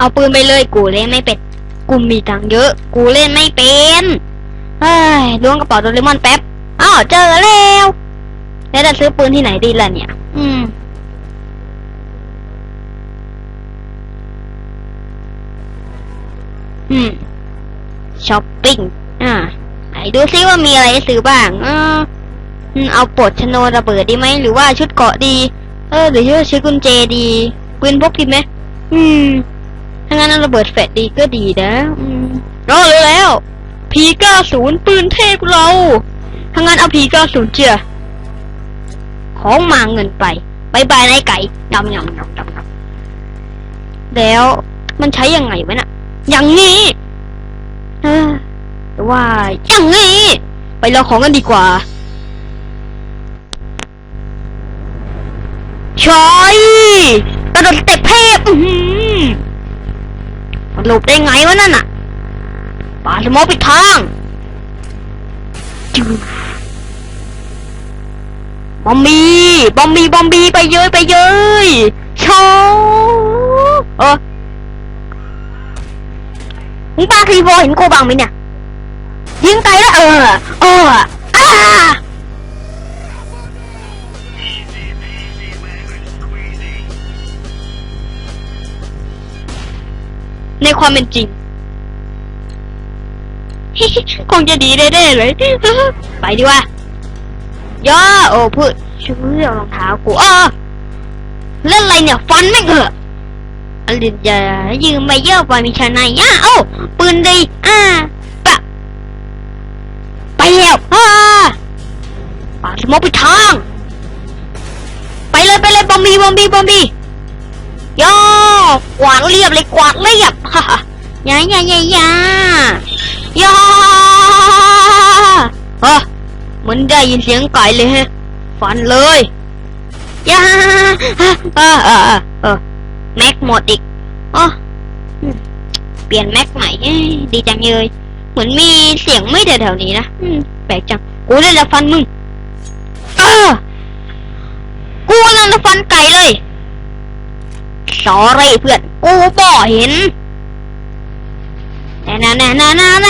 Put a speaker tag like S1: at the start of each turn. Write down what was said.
S1: เอาปืนไปเลยกูเล่นไม่เป็นกูมีตังเยอะ กูเล่นไม่เป็นเฮ้ยล้วงกระเป๋าโดเรมอนแป๊บอ้าวเจอแล้วแล้วจะซื้อปืนที่ไหนดีล่ะเนี่ย อืมอืมช้อปปิ้งอ่าไหนดูซิว่ามีอะไรซื้อบ้าง เออเอาปลดชนวนระเบิดดีไหมหรือว่าชุดเกาะดี เออ หรือชุดกุญแจดีปืนพกดีไหมอืม งั้นระเบิดแฟลชดีก็ดีนะอืมรอเลยแล้ว พีเก้าศูนย์ปืนเทพเราถ้างั้นเอาพีเก้าศูนย์เจียของมาเงินไปบายบายนายไก่ยำยำยำยำยำแล้วมันใช้ยังไงวะน่ะ อย่างนี้เออแต่ว่าอย่างนี้ ไปรอของกันดีกว่าชอยกระโดดเต็ปเทพอื้อหือ มันหลบได้ไงวะนั่นน่ะปาสมอปิดทางจูบอมบี้บอมบี้บอมบี้ไปเยยไปเยยชอเออมึงปาครีโวเห็นกูบังไหมเนี่ยยิงไกลแล้วเออเอออ้า ในความเป็นจริง คงจะดีแน่ๆเลย ไปดีว่าย่อโอ้พูดช่วยเอารองเท้ากูอ้อเล่นอะไรเนี่ย ฟันไม่เหอะอะไรจะยืมไปเยอะไปมีชนะย่าโอ้ปืนดีอ่าปะไปแล้วอ่าปาสมอไปทาง ไปเลยไปเลยบอมบี้บอมบี้บอมบี้ กวาดเรียบเลยกวาดเรียบฮ่าฮ่าย่าย่าย่ายายาเออเหมือนได้ยินเสียงไก่เลยฮะฟันเลยย่าเออเออเออแม็กหมดอีกอ๋ออเปลี่ยนแม็กใหม่ดีจังเลยเหมือนมีเสียงไม่แถวๆนี้นะแปลกจังกูเลยจะฟันมึงเออกูนั่นจะฟันไก่เลย สอรี่เพื่อน กูบ่เห็นแน่แน่แน่แน่แน่